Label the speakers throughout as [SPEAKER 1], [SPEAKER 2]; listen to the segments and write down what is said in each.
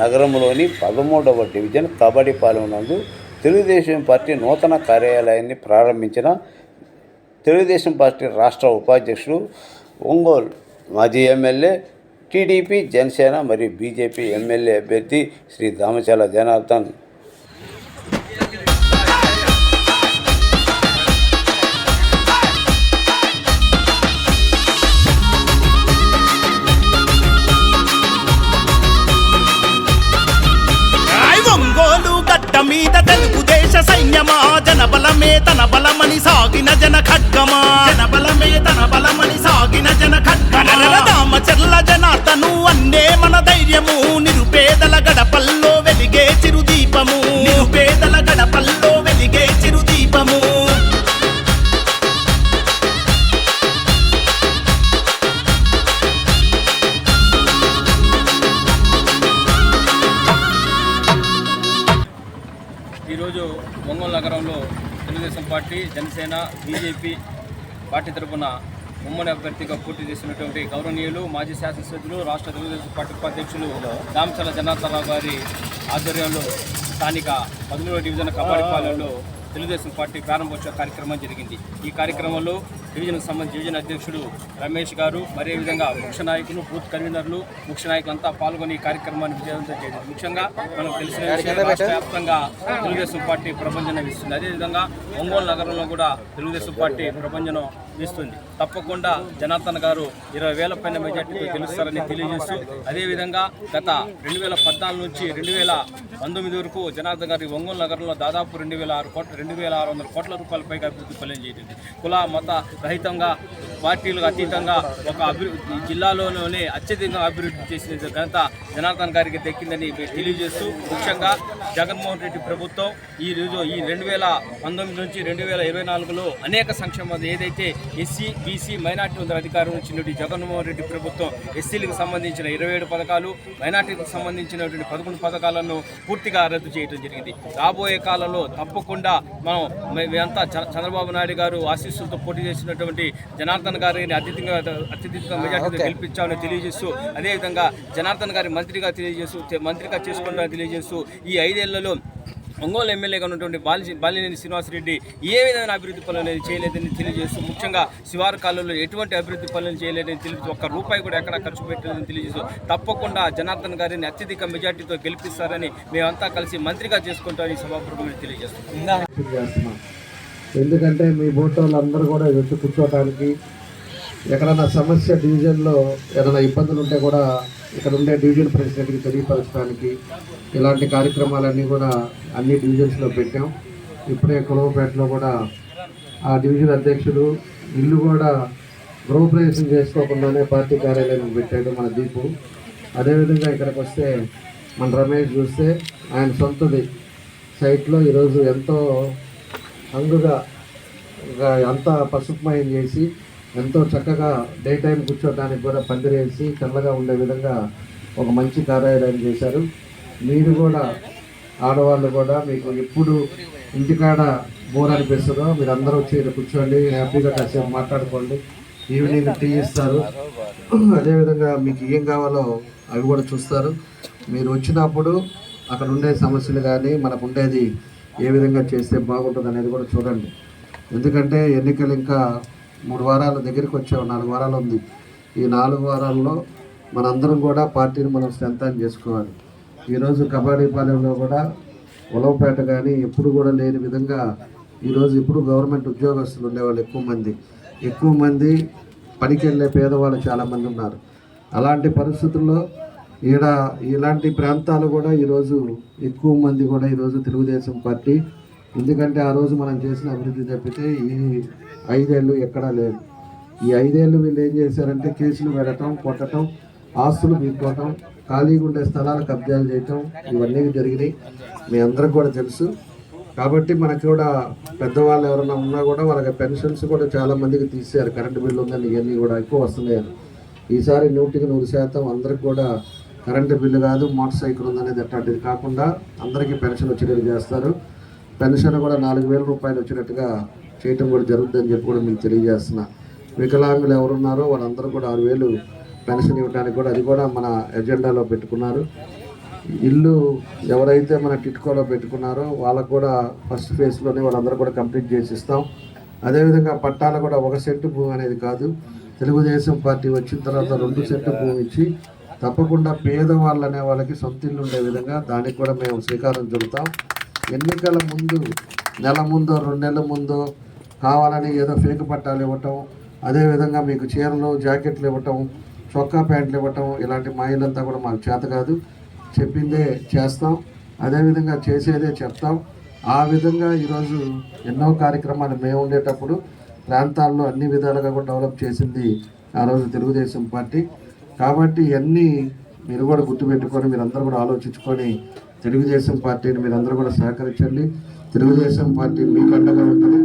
[SPEAKER 1] నగరంలోని పదమూడవ డివిజన్ కబడ్డీపాలెం నందు తెలుగుదేశం పార్టీ నూతన కార్యాలయాన్ని ప్రారంభించిన తెలుగుదేశం పార్టీ రాష్ట్ర ఉపాధ్యక్షుడు ఒంగోలు మాజీ ఎమ్మెల్యే టీడీపీ జనసేన మరియు బీజేపీ ఎమ్మెల్యే అభ్యర్థి శ్రీ దామచల జనార్దన్.
[SPEAKER 2] తన బలమని సాగిన జన ఖడ్గమా?
[SPEAKER 3] పార్టీ జనసేన బీజేపీ పార్టీ తరఫున ఉమ్మడి అభ్యర్థిగా పోటీ చేసినటువంటి గౌరవనీయులు మాజీ శాసనసభ్యులు రాష్ట్ర తెలుగుదేశం పార్టీ ఉపాధ్యక్షులు దామచల జనార్దన్ రావు గారి ఆధ్వర్యంలో స్థానిక పదమూడవ డివిజన్ కబాడిపాలెంలో తెలుగుదేశం పార్టీ ప్రారంభోత్సవ కార్యక్రమం జరిగింది. ఈ కార్యక్రమంలో డివిజన్కు సంబంధించి డివిజన్ అధ్యక్షుడు రమేష్ గారు మరే విధంగా ముఖ్య నాయకులు బూత్ కన్వీనర్లు ముఖ్య నాయకులంతా పాల్గొని ఈ కార్యక్రమాన్ని విజయవంతం చేయడం. ముఖ్యంగా మనకు తెలిసిన విషయం రాష్ట్ర వ్యాప్తంగా తెలుగుదేశం పార్టీ ప్రభంజనం ఇస్తుంది. అదేవిధంగా ఒంగోలు నగరంలో కూడా తెలుగుదేశం పార్టీ ప్రభంజనం ఇస్తుంది. తప్పకుండా జనార్దన్ గారు ఇరవై వేల పైన మెజార్టీతో గెలుస్తారని తెలియజేస్తూ అదేవిధంగా గత రెండు వేల పద్నాలుగు నుంచి రెండు వేల పంతొమ్మిది వరకు జనార్దన్ గారి ఒంగోలు నగరంలో దాదాపు రెండు వేల ఆరు కోట్ల రెండు వేల ఆరు వందల కోట్ల రూపాయల పైగా అభివృద్ధి పనులు చేయడం కుల మత రహితంగా పార్టీలకు అతీతంగా ఒక అభివృద్ధి జిల్లాలోనే అత్యధికంగా అభివృద్ధి చేసిన ఘనత జనార్దన్ గారికి దక్కిందని తెలియజేస్తూ ముఖ్యంగా జగన్మోహన్ రెడ్డి ప్రభుత్వం ఈ రోజు ఈ రెండు వేల పంతొమ్మిది నుంచి రెండు వేల ఇరవై నాలుగులో అనేక సంక్షేమ ఏదైతే ఎస్సీ బీసీ మైనార్టీ వందల అధికారం వచ్చినటువంటి జగన్మోహన్ రెడ్డి ప్రభుత్వం ఎస్సీలకు సంబంధించిన ఇరవై ఏడు పథకాలు మైనార్టీలకు సంబంధించినటువంటి పదకొండు పథకాలను పూర్తిగా రద్దు చేయడం జరిగింది. రాబోయే కాలంలో తప్పకుండా మనం మేమంతా చ- చంద్రబాబు నాయుడు గారు ఆశీస్సులతో పోటీ చేసినటువంటి జనార్దన్ గారిని అత్యధికంగా అత్యధికంగా మెజార్టీతో గెలిపించామని తెలియజేస్తూ అదేవిధంగా జనార్దన్ గారి మంత్రిగా తెలియజేస్తూ మంత్రిగా చేసుకుంటామని తెలియజేస్తూ ఈ ఐదేళ్ళలో ఒంగోలు ఎమ్మెల్యేగా ఉన్నటువంటి బాలి బాలినేని శ్రీనివాసరెడ్డి ఏ విధమైన అభివృద్ధి పనులు చేయలేదని తెలియజేస్తూ ముఖ్యంగా శివారు కాలంలో ఎటువంటి అభివృద్ధి పనులు చేయలేదని తెలియజేస్తూ ఒక్క రూపాయి కూడా ఎక్కడ ఖర్చు పెట్టలేదని తెలియజేస్తూ తప్పకుండా జనార్దన్ గారిని అత్యధిక మెజార్టీతో గెలిపిస్తారని మేమంతా కలిసి మంత్రిగా చేసుకుంటామని సభాపూర్వకంగా తెలియజేస్తున్నాం.
[SPEAKER 4] ఎందుకంటే మీ బోట్ వాళ్ళందరూ కూడా కూర్చోవడానికి ఎక్కడన్నా సమస్య డివిజన్లో ఏదైనా ఇబ్బందులు ఉంటే కూడా ఇక్కడ ఉండే డివిజన్ ప్రెసిడెంట్కి తెలియపరచడానికి ఇలాంటి కార్యక్రమాలన్నీ కూడా అన్ని డివిజన్స్లో పెట్టాం. ఇప్పుడే కులవపేటలో కూడా ఆ డివిజన్ అధ్యక్షుడు ఇల్లు కూడా గృహప్రవేశం చేసుకోకుండానే పార్టీ కార్యాలయం పెట్టాడు మన దీపు. అదేవిధంగా ఇక్కడికి వస్తే మన రమేష్ చూస్తే ఆయన సొంతది. సైట్లో ఈరోజు ఎంతో హంగుగా అంతా పసుపుమయం చేసి ఎంతో చక్కగా డే టైం కూర్చోడానికి కూడా పందిరేసి చల్లగా ఉండే విధంగా ఒక మంచి కార్యాలయం చేశారు. మీరు కూడా ఆడవాళ్ళు కూడా మీకు ఎప్పుడు ఇంటికాడ బోర్ అనిపిస్తుందో మీరు అందరూ వచ్చి ఇక్కడ కూర్చోండి హ్యాపీగా కాసేపు మాట్లాడుకోండి. ఈవినింగ్ టీ ఇస్తారు. అదేవిధంగా మీకు ఏం కావాలో అవి కూడా చూస్తారు. మీరు వచ్చినప్పుడు అక్కడ ఉండే సమస్యలు కానీ మనకు ఉండేది ఏ విధంగా చేస్తే బాగుంటుంది అనేది కూడా చూడండి. ఎందుకంటే ఎన్నికలు ఇంకా మూడు వారాల దగ్గరికి వచ్చాము నాలుగు వారాలు ఉంది. ఈ నాలుగు వారాల్లో మనందరం కూడా పార్టీని మనం స్ట్రెంథన్ చేసుకోవాలి. ఈరోజు కబడ్డీ పాలెంలో కూడా ఉలవపేట కానీ ఎప్పుడు కూడా లేని విధంగా ఈరోజు ఇప్పుడు గవర్నమెంట్ ఉద్యోగస్తులు ఉండేవాళ్ళు ఎక్కువ మంది. ఎక్కువ మంది పనికి వెళ్ళే పేదవాళ్ళు చాలామంది ఉన్నారు. అలాంటి పరిస్థితుల్లో ఈడ ఇలాంటి ప్రాంతాలు కూడా ఈరోజు ఎక్కువ మంది కూడా ఈరోజు తెలుగుదేశం పార్టీ. ఎందుకంటే ఆ రోజు మనం చేసిన అభివృద్ధి తప్పితే ఈ ఐదేళ్ళు ఎక్కడా లేదు. ఈ ఐదేళ్ళు వీళ్ళు ఏం చేశారంటే కేసులు పెట్టడం కొట్టడం ఆస్తులు పీక్కోవటం ఖాళీగా ఉండే స్థలాలు కబ్జాలు చేయటం ఇవన్నీ జరిగినాయి. మీ అందరికి కూడా తెలుసు. కాబట్టి మనకి కూడా పెద్దవాళ్ళు ఎవరైనా ఉన్నా కూడా వాళ్ళకి పెన్షన్స్ కూడా చాలా మందికి తీసారు కరెంటు బిల్లు ఉందని ఇవన్నీ కూడా ఎక్కువ వస్తున్నాయని ఈసారి నూటికి నూరు శాతం అందరికి కూడా కరెంటు బిల్లు కాదు మోటార్ సైకిల్ ఉందనేది అట్లాంటిది కాకుండా అందరికీ పెన్షన్ వచ్చేటట్టు చేస్తారు. పెన్షన్ కూడా నాలుగు వేల రూపాయలు వచ్చినట్టుగా చేయటం కూడా జరుగుతుందని చెప్పి కూడా మీకు తెలియజేస్తున్నా. వికలాంగులు ఎవరున్నారో వాళ్ళందరూ కూడా ఆరు వేలు పెన్షన్ ఇవ్వడానికి కూడా అది కూడా మన ఎజెండాలో పెట్టుకున్నారు. ఇల్లు ఎవరైతే మన టిట్కోలో పెట్టుకున్నారో వాళ్ళకు కూడా ఫస్ట్ ఫేజ్లోనే వాళ్ళందరూ కూడా కంప్లీట్ చేసి ఇస్తాం. అదేవిధంగా పట్టాలు కూడా ఒక సెంటు భూమి అనేది కాదు. తెలుగుదేశం పార్టీ వచ్చిన తర్వాత రెండు సెంటు భూమి ఇచ్చి తప్పకుండా పేదవాళ్ళు అనే వాళ్ళకి సొంత ఇల్లు ఉండే విధంగా దానికి కూడా మేము శ్రీకారం చుడతాం. ఎన్నికల ముందు నెల ముందో రెండు నెలల ముందో కావాలని ఏదో ఫేక్ పట్టాలు ఇవ్వటం అదేవిధంగా మీకు చీరలు జాకెట్లు ఇవ్వటం చొక్కా ప్యాంట్లు ఇవ్వటం ఇలాంటి మాయలంతా కూడా మాకు చేత కాదు. చెప్పిందే చేస్తాం అదేవిధంగా చేసేదే చెప్తాం. ఆ విధంగా ఈరోజు ఎన్నో కార్యక్రమాలు మేము ఉండేటప్పుడు ప్రాంతాల్లో అన్ని విధాలుగా కూడా డెవలప్ చేసింది ఆ రోజు తెలుగుదేశం పార్టీ. కాబట్టి ఇవన్నీ మీరు కూడా గుర్తుపెట్టుకొని మీరందరూ కూడా ఆలోచించుకొని తెలుగుదేశం పార్టీని మీరందరూ కూడా సహకరించండి. తెలుగుదేశం పార్టీ మీకు అండగా ఉంటుంది.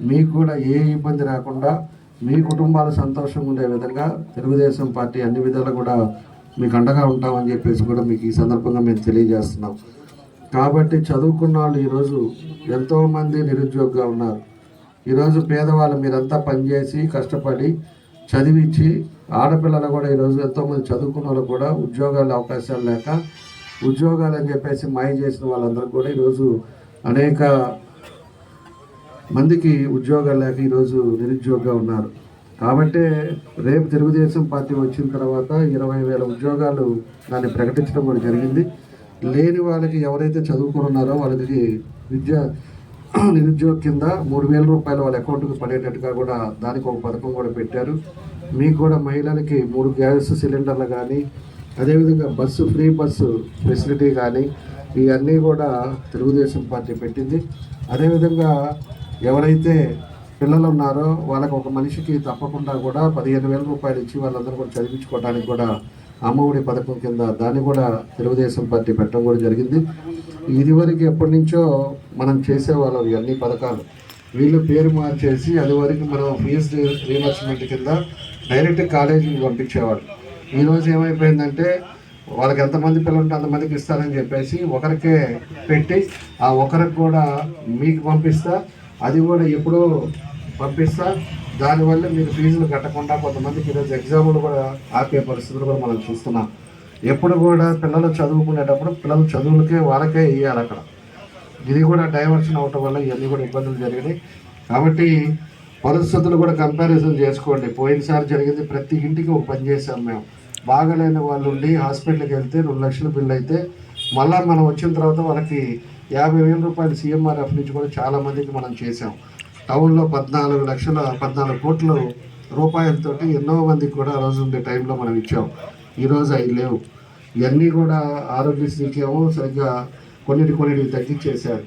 [SPEAKER 4] మీకు కూడా ఏ ఇబ్బంది రాకుండా మీ కుటుంబాలు సంతోషంగా ఉండే విధంగా తెలుగుదేశం పార్టీ అన్ని విధాలు కూడా మీకు అండగా ఉంటామని చెప్పేసి కూడా మీకు ఈ సందర్భంగా మేము తెలియజేస్తున్నాం. కాబట్టి చదువుకున్న వాళ్ళు ఈరోజు ఎంతోమంది నిరుద్యోగంగా ఉన్నారు. ఈరోజు పేదవాళ్ళు మీరంతా పనిచేసి కష్టపడి చదివించి ఆడపిల్లలు కూడా ఈరోజు ఎంతోమంది చదువుకున్న వాళ్ళు కూడా ఉద్యోగాలు అవకాశాలు లేక ఉద్యోగాలు అని చెప్పేసి మాయ చేసిన వాళ్ళందరూ కూడా ఈరోజు అనేక మందికి ఉద్యోగాలు లేక ఈరోజు నిరుద్యోగంగా ఉన్నారు. కాబట్టి రేపు తెలుగుదేశం పార్టీ వచ్చిన తర్వాత ఇరవై వేల ఉద్యోగాలు దాన్ని ప్రకటించడం కూడా జరిగింది. లేని వాళ్ళకి ఎవరైతే చదువుకుని ఉన్నారో వాళ్ళకి విద్య నిరుద్యోగ కింద మూడు వేల రూపాయలు వాళ్ళ అకౌంట్కి పడేటట్టుగా కూడా దానికి ఒక పథకం కూడా పెట్టారు. మీకు కూడా మహిళలకి మూడు గ్యాస్ సిలిండర్లు కానీ అదేవిధంగా బస్సు ఫ్రీ బస్సు ఫెసిలిటీ కానీ ఇవన్నీ కూడా తెలుగుదేశం పార్టీ పెట్టింది. అదేవిధంగా ఎవరైతే పిల్లలు ఉన్నారో వాళ్ళకి ఒక మనిషికి తప్పకుండా కూడా పదిహేను వేల రూపాయలు ఇచ్చి వాళ్ళందరూ కూడా చదివించుకోవడానికి కూడా అమ్మఒడి పథకం కింద దాన్ని కూడా తెలుగుదేశం పార్టీ పెట్టడం కూడా జరిగింది. ఇదివరకు ఎప్పటి నుంచో మనం చేసేవాళ్ళం ఇవన్నీ అన్ని పథకాలు. వీళ్ళు పేరు మార్చేసి అది వరకు మనం ఫీజు రీఎంబర్స్మెంట్ కింద డైరెక్ట్ కాలేజీకి పంపించేవాడు ఈరోజు ఏమైపోయిందంటే వాళ్ళకి ఎంతమంది పిల్లలు ఉంటే అంతమందికి ఇస్తారని చెప్పేసి ఒకరికే పెట్టి ఆ ఒకరికి కూడా మీకు పంపిస్తా అది కూడా ఎప్పుడో పంపిస్తా. దానివల్ల మీరు ఫీజులు కట్టకుండా కొంతమందికి ఈరోజు ఎగ్జామ్లు కూడా ఆపే పరిస్థితులు కూడా మనం చూస్తున్నాం. ఎప్పుడు కూడా పిల్లలు చదువుకునేటప్పుడు పిల్లలు చదువులకే వాళ్ళకే ఇవ్వాలి అక్కడ. ఇది కూడా డైవర్షన్ అవటం వల్ల ఇవన్నీ కూడా ఇబ్బందులు జరిగినాయి. కాబట్టి పరిస్థితులు కూడా కంపారిజన్ చేసుకోండి. పోయినసారి జరిగింది ప్రతి ఇంటికి ఒక పని చేసాం మేము. బాగలేని వాళ్ళు ఉండి హాస్పిటల్కి వెళ్తే రెండు లక్షల బిల్లు అయితే మళ్ళీ మనం వచ్చిన తర్వాత వాళ్ళకి యాభై వేల రూపాయలు సీఎంఆర్ఎఫ్ నుంచి కూడా చాలా మందికి మనం చేసాం టౌన్లో పద్నాలుగు లక్షల పద్నాలుగు కోట్ల రూపాయలతో ఎన్నో మందికి కూడా రోజు ఉండే టైంలో మనం ఇచ్చాం. ఈరోజు అవి లేవు. ఇవన్నీ కూడా ఆరోగ్యశ్రీ ఇచ్చాము సరిగ్గా కొన్నిటి కొన్నిటికి తగ్గించేశారు.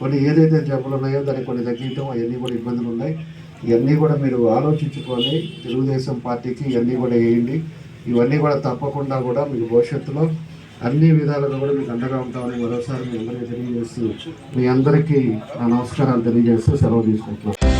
[SPEAKER 4] కొన్ని ఏదైతే జబ్బులు ఉన్నాయో దానికి కొన్ని తగ్గించడం అవన్నీ కూడా ఇబ్బందులు ఉన్నాయి. ఇవన్నీ కూడా మీరు ఆలోచించుకొని తెలుగుదేశం పార్టీకి ఇవన్నీ కూడా వేయండి. ఇవన్నీ కూడా తప్పకుండా కూడా మీకు భవిష్యత్తులో అన్ని విధాలుగా కూడా మీకు అండగా ఉంటామని మరోసారి మీ అందరికీ తెలియజేస్తూ మీ అందరికీ నా నమస్కారాలు తెలియజేస్తూ సెలవు తీసుకుంటున్నాను.